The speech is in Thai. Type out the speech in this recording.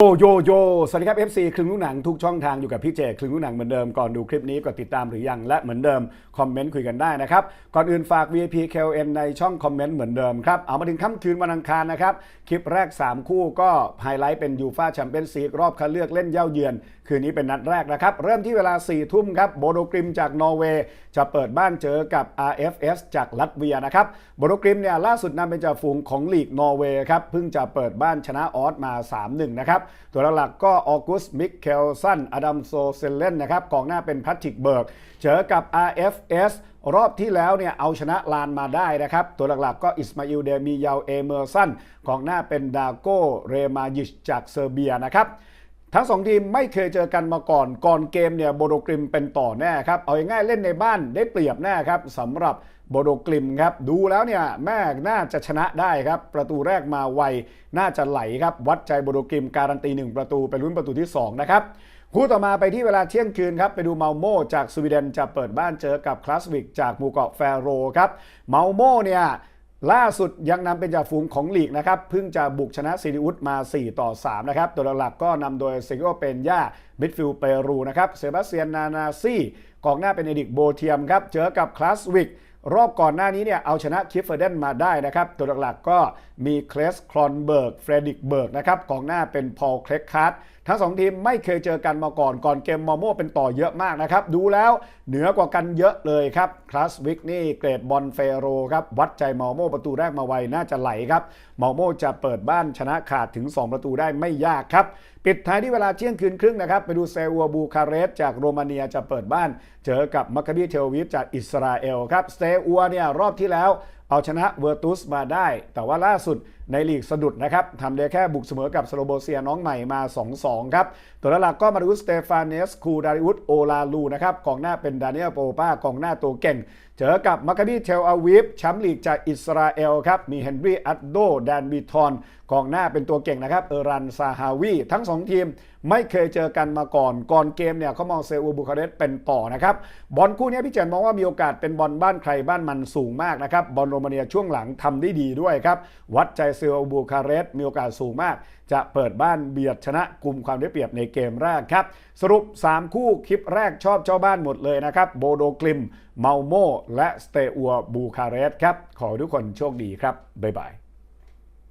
โยโยโย สวัสดีครับ FC คลึงลูกหนังทุกช่องทางอยู่กับพี่เจคลึงลูกหนังเหมือนเดิมก่อนดูคลิปนี้กดติดตามหรือยังและเหมือนเดิม คอมเมนต์คุยกันได้นะครับ ก่อนอื่นฝาก VIP KLN ในช่องคอมเมนต์เหมือนเดิมครับ เอามาถึงค่ำคืนวันอังคารนะครับ คลิปแรก 3 คู่ก็ไฮไลท์เป็นยูฟาแชมเปี้ยนส์ลีกรอบคัดเลือกเล่นเย่าเยือน คืนนี้เป็นนัดแรกนะครับ เริ่มที่เวลา 4 ทุ่มครับโบโดกริมจากนอร์เวย์จะเปิดบ้านเจอกับ RFS จากลัตเวียนะครับโบโดกริมเนี่ยล่าสุดนำเป็นจ่าฝูงของลีกนอร์เวย์ครับเพิ่งจะเปิดบ้านชนะออสมา 3-1 นะครับตัวหลักๆก็ออกุสมิกเคลสันอดัมโซเซเลนนะครับกองหน้าเป็นแพทริกเบิร์กเจอกับ RFS รอบที่แล้วเนี่ยเอาชนะลานมาได้นะครับ ตัวหลักๆก็อิสมาอิลเดมียาเอเมอร์สันกองหน้าเป็นดาโกเรมายิชจากเซอร์เบียนะครับ ทั้งสองทีมไม่เคยเจอกันมาก่อน ก่อนเกมเนี่ยโบโดกริมเป็นต่อแน่ครับ เอาง่ายๆเล่นในบ้านได้เปรียบแน่ครับสำหรับโบโดกริมครับ ดูแล้วเนี่ยแม่น่าจะชนะได้ครับ ประตูแรกมาไว น่าจะไหลครับ วัดใจโบโดกริมการันตี 1 ประตูเป็นรุ่นประตูที่ 2 นะครับคู่ต่อมาไปที่เวลาเที่ยงคืนครับ ไปดูเมาโมจากสวีเดนจะเปิดบ้านเจอกับคลาสวิกจากหมู่เกาะแฟโรครับเมาโมเนี่ย ล่าสุดยังนำเป็นจ่าฝูงของลีกนะครับเพิ่งจะบุกชนะซีริอุสมา 4 ต่อ 3 นะครับ ตัวหลักๆก็นำโดยเซกิโกเปนย่ามิดฟิลเปรูนะครับ เซบาสเตียนนานาซี่กองหน้าเป็นเอดิกโบเทียมครับ เจอกับคลาสวิก รอบก่อนหน้านี้เนี่ยเอาชนะคิฟเฟอร์เดนมาได้นะครับ ตัวหลักๆก็มีเคลสคลอนเบิร์กเฟรดิกเบิร์กนะครับกองหน้าเป็นพอลเคลกคัตทั้งสองทีมไม่เคยเจอกันมาก่อนก่อนเกมมอโม่เป็นต่อเยอะมากนะครับ ดูแล้วเหนือกว่ากันเยอะเลยครับคลาสวิกนี่เกรดบอลเฟโรครับ วัดใจมอโม่ประตูแรกมาไวน่าจะไหลครับมอโม่จะเปิดบ้านชนะขาดถึง 2 ประตูได้ไม่ยากครับ ปิดท้ายที่เวลาเที่ยงคืนครึ่งนะครับ ไปดูเซวัวบูคาเรสจากโรมาเนียจะเปิดบ้าน เจอกับมัคคาบีเทลวิฟจากอิสราเอลครับเซอัวเนี่ยรอบที่แล้ว เอาชนะเวอร์ตุสมาได้ แต่ว่าล่าสุดในลีกสะดุดนะครับทำได้แค่บุกเสมอกับสโลโบเซียน้องใหม่มา 2-2 ครับ ตัวหลักก็มาดูสเตฟานเนสคูดาริอุสโอลาลูนะครับกองหน้าเป็นดานิเอลโปป้ากองหน้าตัวเก่ง เจอกับมัคคาบีเทลอาวิฟแชมป์ลีกจากอิสราเอลครับมีเฮนรี่อัตโดแดนบีทอนกองหน้าเป็นตัวเก่งนะครับเออรันซาฮาวีทั้ง 2 ทีมไม่เคยเจอกันมาก่อน ก่อนเกมเนี่ยเขามองเซอูบูคาเรสเป็นต่อนะครับบอลคู่นี้พี่เจนมองว่ามีโอกาสเป็นบอลบ้านใครบ้านมันสูงมากนะครับบอลโรมาเนียช่วงหลังทำได้ดีด้วยครับ วัดใจเซอูบูคาเรสมีโอกาสสูงมาก จะเปิดบ้านเบียดชนะกลุ่มความได้เปรียบในเกมแรกครับ สรุป 3 คู่คลิปแรกชอบเจ้าบ้านหมดเลยนะครับ โบโดกลิม เมาโม และสเตอัวบูคาเรสครับ ขอทุกคนโชคดีครับ บ๊ายบาย